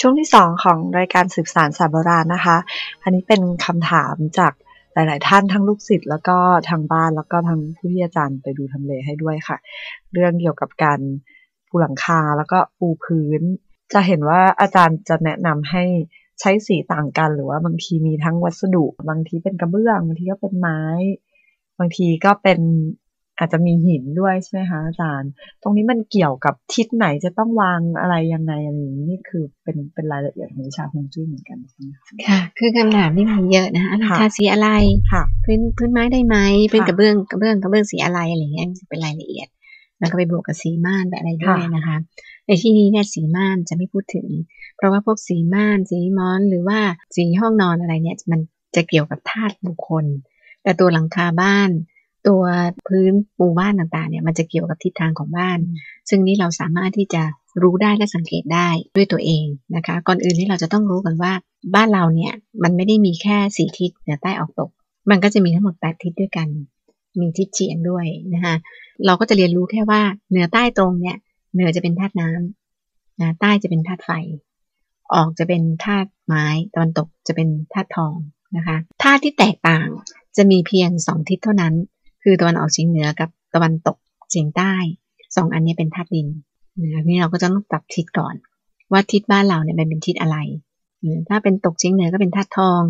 ช่วงที่สองของรายการสืบสารสารโบราณนะคะ อันนี้เป็นคำถามจากหลาย ๆ ท่านทั้งลูกศิษย์แล้วก็ทางบ้านแล้วก็ทางผู้ที่อาจารย์ไปดูทำเลให้ด้วยค่ะ เรื่องเกี่ยวกับการปูหลังคาแล้วก็ปูพื้น จะเห็นว่าอาจารย์จะแนะนำให้ใช้สีต่างกันหรือว่าบางทีมีทั้งวัสดุ บางทีเป็นกระเบื้อง บางทีก็เป็นไม้ บางทีก็เป็น อาจจะมีหินด้วยใช่ไหมคะอาจารย์ ตรงนี้มันเกี่ยวกับทิศไหนจะต้องวางอะไรยังไงอะไรอย่างนี้นี่คือเป็นเป็นรายละเอียดของวิชาฮวงจุ้ยเหมือนกันใช่ไหมค่ะ คือคำถามที่มีเยอะนะราคาสีอะไรค่ะพื้นพื้นไม้ได้ไหมเป็นค่ะกระเบื้องกระเบื้องกระเบื้องสีอะไรอะไรอย่างเงี้ยเป็นรายละเอียด แล้วก็ไปบวกกับสีม่านแบบอะไรด้วยนะคะในที่นี้เนี่ยสีม่านจะไม่พูดถึง เพราะว่าพวกสีม่านสีมอนหรือว่าสีห้องนอนอะไรเนี่ยมันจะเกี่ยวกับธาตุบุคคล แต่ตัวหลังคาบ้าน ตัวพื้นปูบ้านต่างๆเนี่ยมันจะเกี่ยวกับทิศทางของบ้าน ซึ่งนี้เราสามารถที่จะรู้ได้และสังเกตได้ด้วยตัวเองนะคะ ก่อนอื่นนี่เราจะต้องรู้กันว่าบ้านเราเนี่ยมันไม่ได้มีแค่สี่ทิศเหนือใต้ออกตก มันก็จะมีทั้งหมดแปดทิศด้วยกัน มีทิศเฉียงด้วยนะคะเราก็จะเรียนรู้แค่ว่าเหนือใต้ตรงเนี่ยเหนือจะเป็นธาตุน้ำนะใต้จะเป็นธาตุไฟ ออกจะเป็นธาตุไม้ตะวันตกจะเป็นธาตุทองนะคะธาตุที่แตกต่างจะมีเพียงสองทิศเท่านั้น คือตะวันออกเฉียงเหนือกับตะวันตกเฉียงใต้สองอันนี้เป็นธาตุดินนะนี่เราก็จะต้องปรับทิศก่อน ว่าทิศบ้านเราเนี่ยมันเป็นทิศอะไร ถ้าเป็นตกเฉียงเหนือก็เป็นธาตุทอง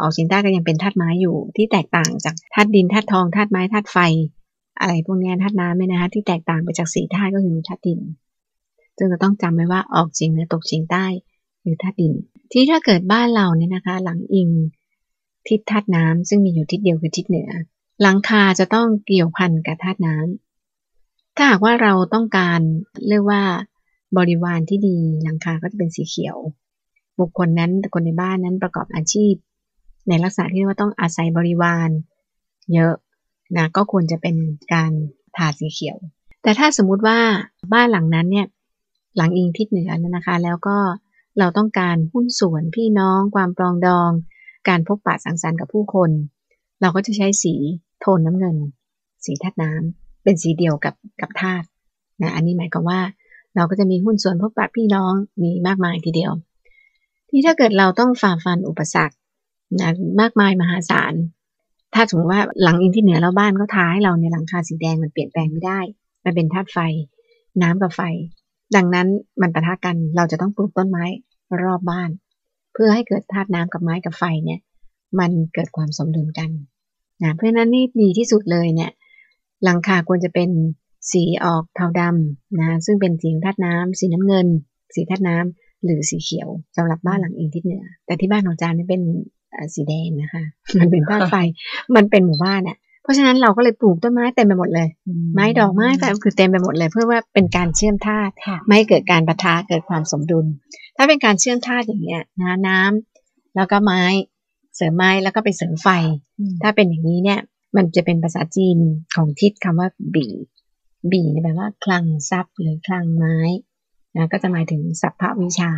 ออกเฉียงใต้ก็ยังเป็นธาตุไม้อยู่ ที่แตกต่างจากธาตุดินธาตุทองธาตุไม้ธาตุไฟ อะไรพวกนี้ธาตุน้ำเนี่ยนะคะที่แตกต่างไปจากสี่ธาตุก็คือมีธาตุดินซึ่งเราต้องจำไว้ว่าออกเฉียงเหนือตกเฉียงใต้คือธาตุดิน ที่ถ้าเกิดบ้านเราเนี่ยนะคะ หลังอิงทิศธาตุน้ำซึ่งมีอยู่ทิศเดียวคือทิศเหนือ หลังคาจะต้องเกี่ยวพันกับธาตุน้ำถ้าหากว่าเราต้องการเรียกว่า บริวารที่ดีหลังคาก็จะเป็นสีเขียว บุคคลนั้นคนในบ้านนั้นประกอบอาชีพ ในลักษณะที่ว่าต้องอาศัยบริวาร เยอะนะก็ควรจะเป็นการทาสีเขียว แต่ถ้าสมมุติว่าบ้านหลังนั้นเนี่ยหลังอิงทิศเหนือนั่นนะคะ แล้วก็เราต้องการหุ้นส่วนพี่น้อง ความปรองดอง การพบปะสังสรรค์กับผู้คน เราก็จะใช้สี โทนน้ำเงิน สีธาตุน้ำเป็นสีเดียวกับกับธาตุนะอันนี้หมายความว่าเราก็จะมีหุ้นส่วนพบปะพี่น้องมีมากมายทีเดียว ที่ถ้าเกิดเราต้องฝ่าฟันอุปสรรคนะมากมายมหาศาล ถ้าสมมติว่าหลังอิงที่เหนือแล้วบ้านก็ท้าให้เราในหลังคาสีแดงมันเปลี่ยนแปลงไม่ได้ มันเป็นธาตุไฟ น้ำกับไฟ ดังนั้นมันปะทะกันเราจะต้องปลูกต้นไม้รอบบ้าน เพื่อให้เกิดธาตุน้ำกับไม้กับไฟเนี่ย มันเกิดความสมดุลกัน นะเพราะฉะนั้นนี่ดีที่สุดเลยเนี่ยหลังคาควรจะเป็นสีออกเทาดำนะซึ่งเป็นสีของธาตุน้ำสีน้ำเงิน สีธาตุน้ำหรือสีเขียวสำหรับบ้านหลังอิงทิศเหนือ แต่ที่บ้านของจานนี่เป็นเอ่อสีแดงนะคะ มันเป็นธาตุไฟมันเป็นหมู่บ้านอะเพราะฉะนั้นเราก็เลยปลูกต้นไม้เต็มไปหมดเลย ไม้ดอกไม้แต่คือเต็มไปหมดเลย เพื่อว่าเป็นการเชื่อมธาตุค่ะไม่ให้เกิดการปะทะเกิดความสมดุล ถ้าเป็นการเชื่อมธาตุอย่างเงี้ยนะน้ำแล้วก็ไม้ เสริมไม้แล้วก็ไปเสริมไฟ ถ้าเป็นอย่างนี้เนี่ย มันจะเป็นภาษาจีนของทิศคำว่าบีบีเนี่ยแปลว่าคลังทรัพย์หรือคลังไม้นะก็จะหมายถึงสัพพวิชา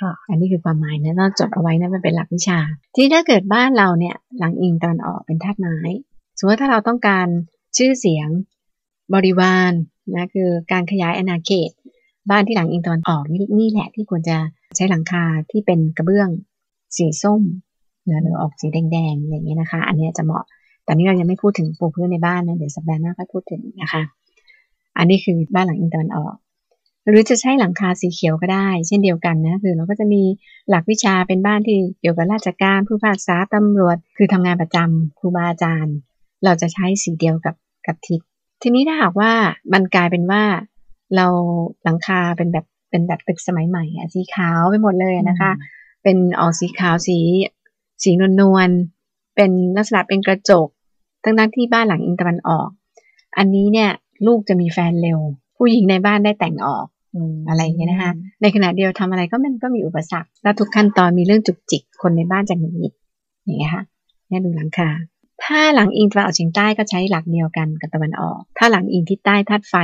ค่ะอันนี้คือความหมายนะต้องจดเอาไว้นะมันเป็นหลักวิชา ที่ถ้าเกิดบ้านเราเนี่ยหลังอิงตอนออกเป็นธาตุไม้สมมติว่าถ้าเราต้องการชื่อเสียงบริวารนะคือการขยายอาณาเขต บ้านที่หลังอิงตอนออกนี่นี่แหละที่ควรจะใช้หลังคาที่เป็นกระเบื้องสีส้ม นะหรือออกสีแดงๆอะไรอย่างเงี้ยนะคะ อันเนี้ยจะเหมาะตอนนี้เรายังไม่พูดถึงปูพื้นในบ้านนะเดี๋ยวสัปดาห์หน้าค่อยพูดถึงนะคะ อันนี้คือบ้านหลังอินตะวันออก หรือจะใช้หลังคาสีเขียวก็ได้ เช่นเดียวกันนะคือเราก็จะมีหลักวิชาเป็นบ้านที่เกี่ยวกับราชการผู้พิพากษาตำรวจ คือทำงานประจำครูบาอาจารย์ เราจะใช้สีเดียวกับกับทิศทีนี้ถ้าหากว่ามันกลายเป็นว่าเราหลังคาเป็นแบบเป็นแบบตึกสมัยใหม่อะสีขาวไปหมดเลยนะคะ เป็นออกสีขาวสี สีนวลนวลๆเป็นลักษณะเป็นกระจกทั้งนั้นที่บ้านหลังอิงตะวันออก อันนี้เนี่ยลูกจะมีแฟนเร็ว ผู้หญิงในบ้านได้แต่งออกอะไรอย่างเงี้ยนะคะในขณะเดียวทำอะไรก็มันก็มีอุปสรรค แล้วทุกขั้นตอนมีเรื่องจุกจิกคนในบ้านจะหงุดหงิดอย่างเงี้ยค่ะเนี่ยดูหลังคา ถ้าหลังอิงตะวันออกเฉียงใต้ก็ใช้หลักเดียวกันกับตะวันออก ถ้าหลังอิงทิศใต้ธาตุไฟ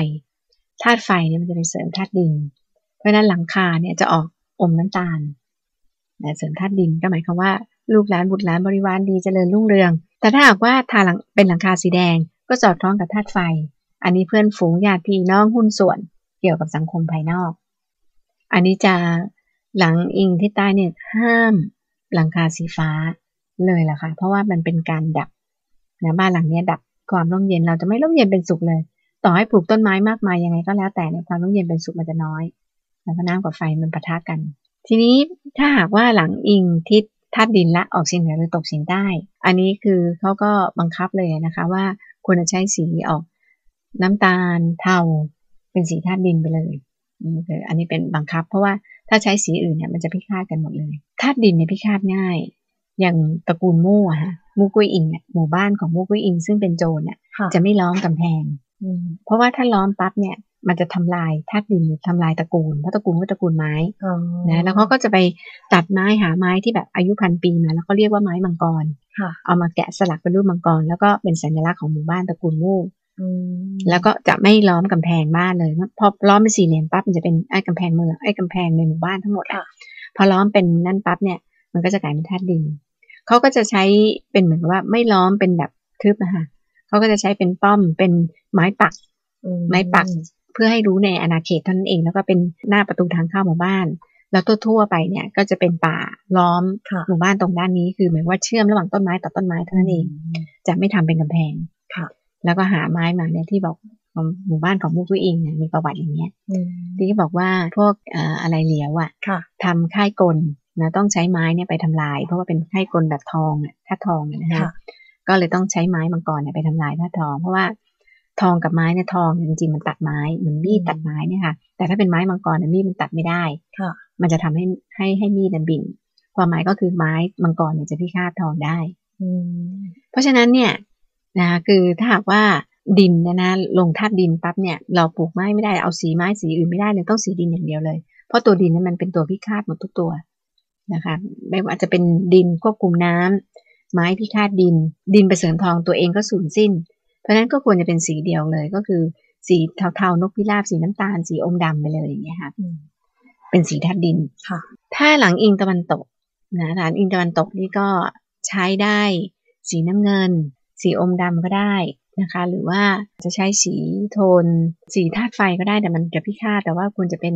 ธาตุไฟเนี่ยมันจะไปเสริมธาตุดิน เพราะฉะนั้นหลังคาเนี่ยจะออกอมน้ำตาลเสริมธาตุดินก็หมายความว่า ลูกหลานบุตรหลานบริวารดีเจริญรุ่งเรือง แต่ถ้าหากว่าทาหลังเป็นหลังคาสีแดงก็สอดคล้องกับธาตุไฟ อันนี้เพื่อนฝูงญาติพี่น้องหุ้นส่วนเกี่ยวกับสังคมภายนอก อันนี้จะหลังอิงที่ใต้เนี่ยห้ามหลังคาสีฟ้าเลยล่ะค่ะ เพราะว่ามันเป็นการดับนะบ้านหลังนี้ดับความร่มเย็นเราจะไม่ร่มเย็นเป็นสุขเลย ต่อให้ปลูกต้นไม้มากมายยังไงก็แล้วแต่เนี่ยความร่มเย็นเป็นสุขมันจะน้อย แล้วก็น้ำกับไฟมันปะทะกัน ทีนี้ถ้าหากว่าหลังอิงทิศ ธาตุดินละออกเฉียงเหนือหรือตกเฉียงใต้ อันนี้คือเขาก็บังคับเลยนะคะว่าควรจะใช้สีออกน้ำตาลเทาเป็นสีธาตุดินไปเลยอันนี้เป็นบังคับ เพราะว่าถ้าใช้สีอื่นเนี่ยมันจะพิฆาตกันหมดเลยธาตุดินเนี่ยพิฆาตง่าย อย่างตระกูลมู่อะฮะมูกุยอิงเนี่ยหมู่บ้านของมูกุยอิง ซึ่งเป็นโจรเนี่ยจะไม่ล้อมกำแพงเพราะว่าถ้าล้อมปั๊บเนี่ย มันจะทำลายธาตุดินทำลายตระกูลเพราะตระกูลก็ตระกูลไม้นะแล้วเขาก็จะไปตัดไม้หาไม้ที่แบบอายุพันปีมาแล้วก็เรียกว่าไม้มังกรเอามาแกะสลักเป็นรูปมังกร แล้วก็เป็นสัญลักษณ์ของหมู่บ้านตระกูลมู่แล้วก็จะไม่ล้อมกำแพงบ้านเลยพอล้อมเป็นสี่เหลี่ยมปั๊บมันจะเป็นไอ้กำแพงเมืองไอ้กำแพงในหมู่บ้านทั้งหมดอะพอล้อมเป็นนั่นปั๊บเนี่ย มันก็จะกลายเป็นธาตุดินเขาก็จะใช้เป็นเหมือนว่าไม่ล้อมเป็นแบบทึบนะคะเขาก็จะใช้เป็นป้อมเป็นไม้ปัก ไม้ปัก เพื่อให้รู้ในอาณาเขตเท่านั้นเอง แล้วก็เป็นหน้าประตูทางเข้าหมู่บ้าน แล้วทั่วๆไปเนี่ยก็จะเป็นป่าล้อมหมู่บ้านตรงด้านนี้คือเหมือนว่าเชื่อมระหว่างต้นไม้ต่อต้นไม้เท่านั้นเอง จะไม่ทำเป็นกำแพงค่ะ แล้วก็หาไม้มาเนี่ยที่บอกหมู่บ้านของมุกุอิงเนี่ยมีประวัติอย่างเงี้ยที่บอกว่าพวกอะไรเหลียวอะทำค่ายกลนะต้องใช้ไม้เนี่ยไปทำลาย เพราะว่าเป็นค่ายกลแบบทองอะถ้าทองนะฮะก็เลยต้องใช้ไม้มังกรเนี่ยไปทำลายถ้าทอง เพราะว่า ทองกับไม้เนี่ยทองจริงๆมันตัดไม้เหมือนมีดตัดไม้เนี่ยค่ะแต่ถ้าเป็นไม้มังกรเนี่ยมีดมันตัดไม่ได้ค่ะมันจะทำให้ให้ให้มีดมันบิ่นความหมายก็คือไม้มังกรเนี่ยจะพิฆาตทองได้เพราะฉะนั้นเนี่ยนะคือถ้าหากว่าดินนะนะลงธาตุดินปั๊บเนี่ยเราปลูกไม้ไม่ได้เอาสีไม้สีอื่นไม่ได้เลยต้องสีดินอย่างเดียวเลย เพราะตัวดินนั้นมันเป็นตัวพิฆาตหมดทุกตัวนะคะไม่ว่าจะเป็นดินควบคุมน้ำไม้พิฆาตดิน ดินไปเสริมทองตัวเองก็สูญสิ้น เพราะฉะนั้นก็ควรจะเป็นสีเดียวเลยก็คือสีเทาๆนกพิราบสีน้ำตาลสีอมดำไปเลยอย่างเงี้ยค่ะเป็นสีธาตุดินค่ะ ถ้าหลังอิงตะวันตกนะหลังอิงตะวันตกนี่ก็ใช้ได้สีน้ำเงิน สีอมดำก็ได้นะคะ หรือว่าจะใช้สีโทน สีธาตุไฟก็ได้แต่มันจะพิฆาตแต่ว่าควรจะเป็น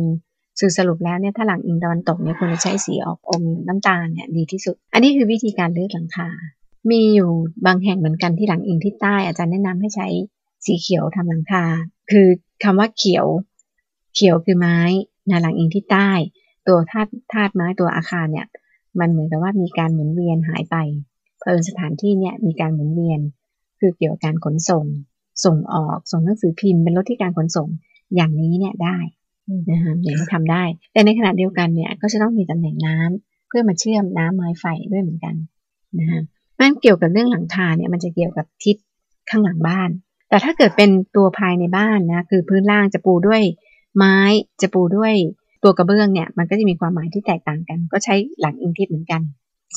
สื่อสรุปแล้วเนี่ยถ้าหลังอิงตะวันตกเนี่ยควรจะใช้สีออกอมน้ำตาลเนี่ยดีที่สุด อันนี้คือวิธีการเลือกหลังคา มีอยู่บางแห่งเหมือนกันที่หลังอิงที่ใต้ อาจารย์แนะนำให้ใช้สีเขียวทำหลังคา คือคำว่าเขียว เขียวคือไม้นะหลังอิงที่ใต้ ตัวธาตุธาตุไม้ตัวอาคารเนี่ย มันเหมือนกับว่ามีการหมุนเวียนหายไป เพลินสถานที่เนี่ยมีการหมุนเวียน คือเกี่ยวกับการขนส่ง ส่งออก ส่งหนังสือพิมพ์เป็นรถที่การขนส่ง อย่างนี้เนี่ยได้นะคะอย่างนี้ทำได้ แต่ในขณะเดียวกันเนี่ยก็จะต้องมีตำแหน่งน้ำเพื่อมาเชื่อมน้ำไม้ไฟด้วยเหมือนกันนะคะ มันเกี่ยวกับเรื่องหลังคาเนี่ยมันจะเกี่ยวกับทิศข้างหลังบ้าน แต่ถ้าเกิดเป็นตัวภายในบ้านนะคือพื้นล่างจะปูด้วยไม้จะปูด้วยตัวกระเบื้องเนี่ยมันก็จะมีความหมายที่แตกต่างกัน ก็ใช้หลังอิงทิศเหมือนกัน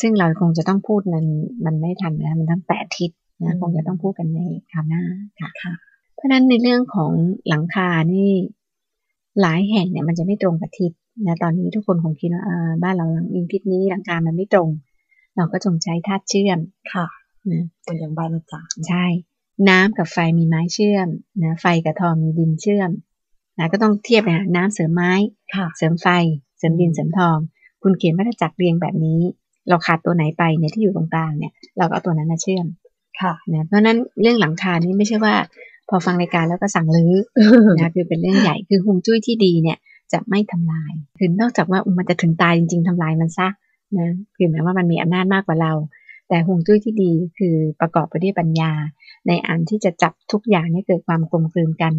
ซึ่งเราคงจะต้องพูดมันมันไม่ทันนะมันทั้งแปดทิศนะคงจะต้องพูดกันในคราวหน้าค่ะ เพราะฉะนั้นในเรื่องของหลังคานี่หลายแห่งเนี่ยมันจะไม่ตรงกับทิศนะตอนนี้ทุกคนคงคิดว่าบ้านเราหลังอิงทิศนี้หลังคามันไม่ตรง เราก็จงใช้ธาตุเชื่อมค่ะนะเป็นอย่างบ้านอาจารย์ใช่ น้ำกับไฟมีไม้เชื่อมนะไฟกับทองมีดินเชื่อมนะก็ต้องเทียบนะน้ำเสริมไม้เสริมไฟ เสริมดินเสริมทอง คุณเขียนวัฏจักรเรียงแบบนี้ เราขาดตัวไหนไปเนี่ยที่อยู่ตรงกลางเนี่ย เราก็เอาตัวนั้นมาเชื่อมค่ะนะเพราะนั้นเรื่องหลังคานี้ไม่ใช่ว่า พอฟังรายการแล้วก็สั่งลื้อนะคือเป็นเรื่องใหญ่คือฮุงจุ้ยที่ดีเนี่ยจะไม่ทำลาย คือนอกจากว่ามันจะถึงตายจริง ๆทำลายมันซะ นะคือหมายว่ามันมีอำนาจมากกว่าเรา แต่หวงจุ้ยที่ดีคือประกอบไปด้วยปัญญา ในอันที่จะจับทุกอย่างให้เกิดความกลมกลืนกัน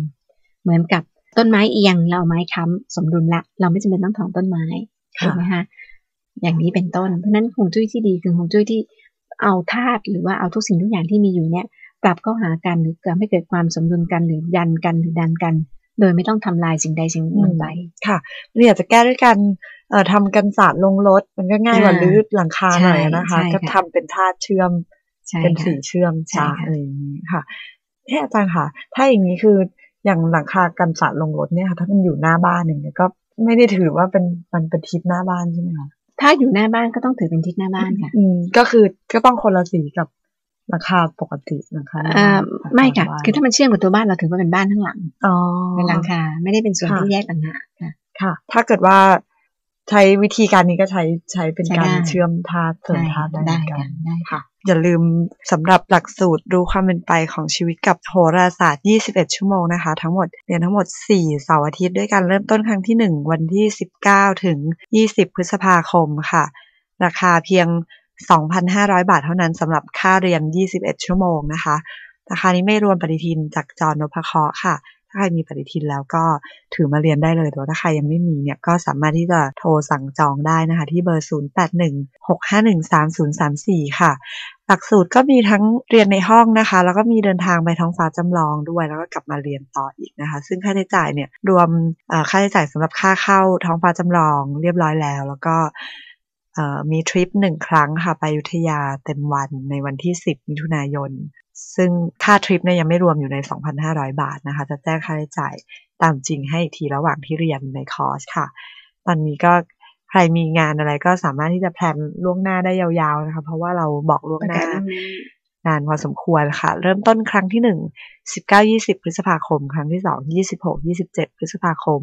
เหมือนกับต้นไม้เอียงเราไม้ค้ำสมดุลละ เราไม่จำเป็นต้องถอนต้นไม้ถูกไหมคะอย่างนี้เป็นต้น เพราะนั้นหงจุ้ยที่ดีคือหงจุ้ยที่เอาธาตุหรือว่าเอาทุกสิ่งทุกอย่างที่มีอยู่เนี่ยปรับเข้าหากันหรือทำให้เกิดความสมดุลกันหรือยันกันหรือดันกัน โดยไม่ต้องทำลายสิ่งใดสิ่งหนึ่งไปค่ะเราอยากจะแก้ด้วยกัน เอ่อทำกันศาสตร์ลงรถ มันก็ง่ายกว่ารื้อหลังคาหน่อยนะคะ ก็ทำเป็นธาตุเชื่อมเป็นสีเชื่อมใช่อะไรอย่างนี้ค่ะที่อาจารย์ค่ะ ถ้าอย่างนี้คืออย่างหลังคากันศาสตร์ลงรถเนี่ยค่ะ ถ้ามันอยู่หน้าบ้านอย่างเงี้ยก็ไม่ได้ถือว่าเป็นมันเป็นทิศหน้าบ้านใช่ไหมคะถ้าอยู่หน้าบ้านก็ต้องถือเป็นทิศหน้าบ้านค่ะ อืมก็คือก็ต้องคนละสีกับราคาปกตินะคะอ่าไม่ค่ะ คือถ้ามันเชื่อมกับตัวบ้านเราถือว่าเป็นบ้านทั้งหลัง อ๋อ เป็นหลังคา ไม่ได้เป็นส่วนที่แยกต่างหากค่ะ ค่ะ ถ้าเกิดว่า ใช้วิธีการนี้ก็ใช้ใช้เป็นการเชื่อมธาตุเสริมธาตุได้เหมือนกันค่ะ อย่าลืมสำหรับหลักสูตรรู้ความเป็นไปของชีวิตกับโหราศาสตร์ 21 ชั่วโมงนะคะ ทั้งหมดเรียนทั้งหมด 4 เสาร์อาทิตย์ด้วยกันเริ่มต้นครั้งที่ 1 วันที่ 19 ถึง 20 พฤษภาคมค่ะ ราคาเพียง 2,500 บาทเท่านั้นสำหรับค่าเรียน 21 ชั่วโมงนะคะ ราคานี้ไม่รวมปฏิทินจากจอนพเคราะห์ค่ะ ถ้าใครมีปฏิทินแล้วก็ถือมาเรียนได้เลยแต่ว่าถ้าใครยังไม่มีเนี่ยก็สามารถที่จะโทรสั่งจองได้นะคะ ที่เบอร์ 0816513034 ค่ะ หลักสูตรก็มีทั้งเรียนในห้องนะคะ แล้วก็มีเดินทางไปท้องฟ้าจำลองด้วย แล้วก็กลับมาเรียนต่ออีกนะคะ ซึ่งค่าใช้จ่ายเนี่ยรวมค่าใช้จ่ายสำหรับค่าเข้าท้องฟ้าจำลองเรียบร้อยแล้ว แล้วก็มีทริปหนึ่งครั้งค่ะ ไปยุธยาเต็มวันในวันที่ 10 มิถุนายน ซึ่งค่าทริปเนี่ยยังไม่รวมอยู่ใน 2,500 บาทนะคะ จะแจ้งค่าใช้จ่ายตามจริงให้ทีระหว่างที่เรียนในคอร์สค่ะ ตอนนี้ก็ใครมีงานอะไรก็สามารถที่จะแพลนล่วงหน้าได้ยาวๆนะคะ เพราะว่าเราบอกล่วงหน้านานพอสมควรค่ะ เริ่มต้นครั้งที่หนึ่งสิบเก้ายี่สิบพฤษภาคม ครั้งที่สองยี่สิบหกยี่สิบเจ็ดพฤษภาคม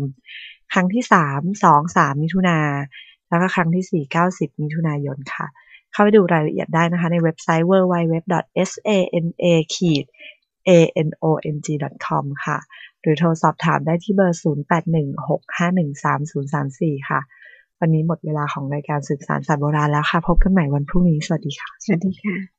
ครั้งที่สามสองสามมิถุนาแล้วก็ครั้งที่สี่เก้าสิบมิถุนายนค่ะ เข้าไปดูรายละเอียดได้นะคะในเว็บไซต์ www.sana-anong.com ค่ะ หรือโทรสอบถามได้ที่เบอร์ 0816513034 ค่ะ วันนี้หมดเวลาของรายการสืบสารศาสตร์โบราณแล้วค่ะ พบกันใหม่วันพรุ่งนี้ สวัสดีค่ะ สวัสดีค่ะ